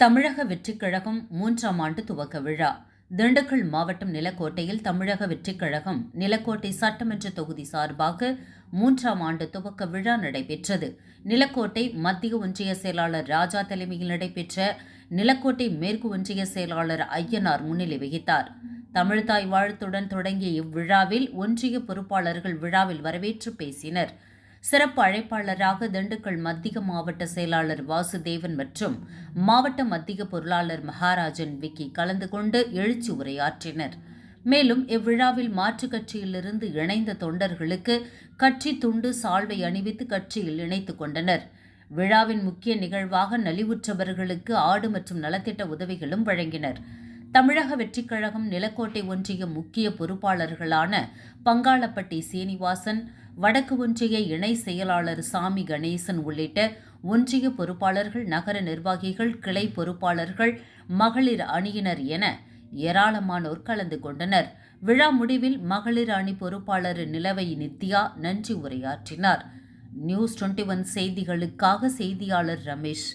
தமிழக வெற்றிக் கழகம் மூன்றாம் ஆண்டு துவக்க விழா. திண்டுக்கல் மாவட்டம் நிலக்கோட்டையில் தமிழக வெற்றிக் கழகம் நிலக்கோட்டை சட்டமன்ற தொகுதி சார்பாக மூன்றாம் ஆண்டு துவக்க விழா நடைபெற்றது. நிலக்கோட்டை மத்திய ஒன்றிய செயலாளர் ராஜா தலைமையில் நடைபெற்ற நிலக்கோட்டை மேற்கு ஒன்றிய செயலாளர் ஐயனார் முன்னிலை வகித்தார். தமிழ்தாய் வாழ்த்துடன் தொடங்கிய இவ்விழாவில் ஒன்றிய பொறுப்பாளர்கள் விழாவில் வரவேற்று பேசினர். சிறப்பு அழைப்பாளராக திண்டுக்கல் மத்திய மாவட்ட செயலாளர் வாசுதேவன் மற்றும் மாவட்ட மத்திய பொருளாளர் மகாராஜன் விக்கி கலந்து கொண்டு எழுச்சி உரையாற்றினர். மேலும் இவ்விழாவில் மாற்றுக் கட்சியிலிருந்து இணைந்த தொண்டர்களுக்கு கட்சி துண்டு சால்வை அணிவித்து கட்சியில் இணைத்துக் கொண்டனர். விழாவின் முக்கிய நிகழ்வாக நலிவுற்றவர்களுக்கு ஆடு மற்றும் நலத்திட்ட உதவிகளும் வழங்கினர். தமிழக வெற்றிக் கழகம் நிலக்கோட்டை ஒன்றிய முக்கிய பொறுப்பாளர்களான பங்காளப்பட்டி சீனிவாசன் வடக்கு ஒன்றிய இணை செயலாளர் சாமி கணேசன் உள்ளிட்ட ஒன்றிய பொறுப்பாளர்கள் நகர நிர்வாகிகள் கிளை பொறுப்பாளர்கள் மகளிர் அணியினர் என ஏராளமானோர் கலந்து கொண்டனர். விழா முடிவில் மகளிர் அணி பொறுப்பாளர் நிலவை நித்யா நன்றி உரையாற்றினார். நியூஸ் டுவெண்ட்டி ஒன் செய்திகளுக்காக செய்தியாளர் ரமேஷ்.